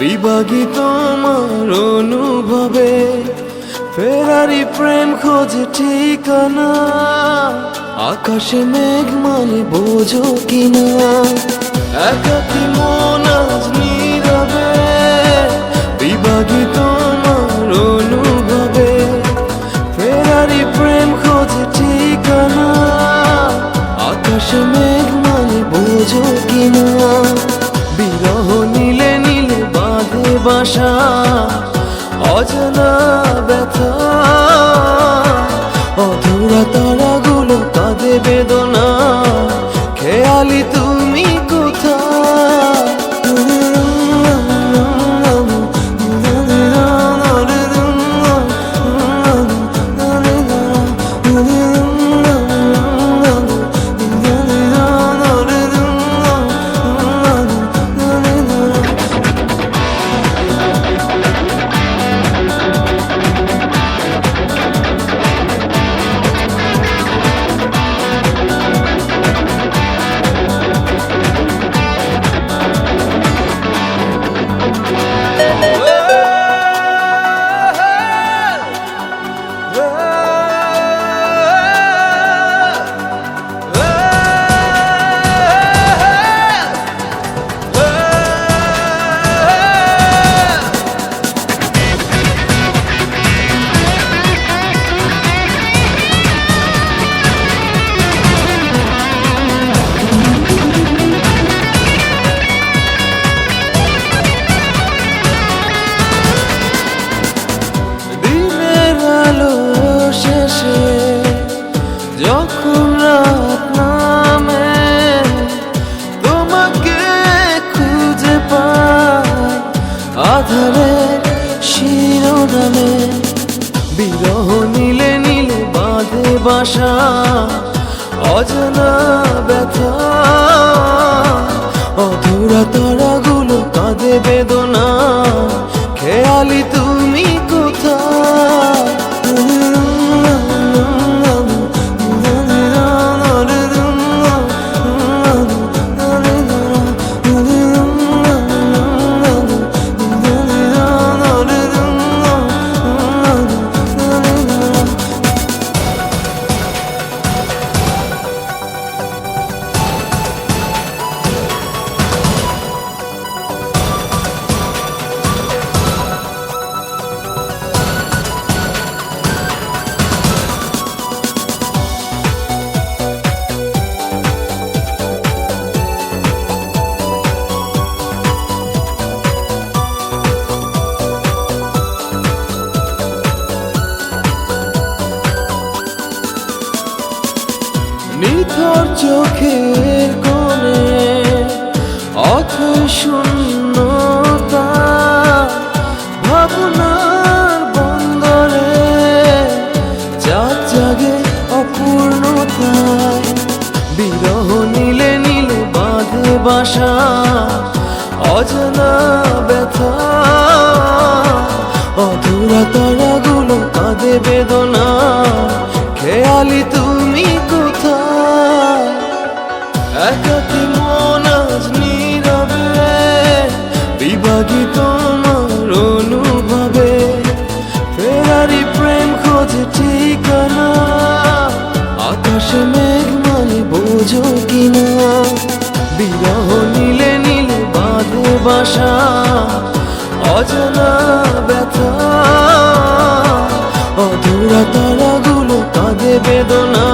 বিভাগী তোমার অনুভবে ফেরারি প্রেম খোঁজে ঠিকানা আকাশে মেঘ মানে বোঝো কিনা। একাকি মন কাঁদে বেদনা। খেয়ালি তুমি আধারের শিরোনামে বিরহ নীলে নীলে বাঁধে বাসা অজানা ব্যথা। নিথর চোখের কোণে অথ শূন্যতা ভাবনার বন্দরে চাঁদ জাগে অপূর্ণতায়। বিরহ নীলে নীলে বাঁধে বাসা, অজানা ব্যথা। অধুরা তারাগুলো কাঁদে বেদনা, খেয়ালি তুমি বাঁধে বাসা অজানা ব্যথা অধুরা তারাগুলো কাঁদে বেদনা।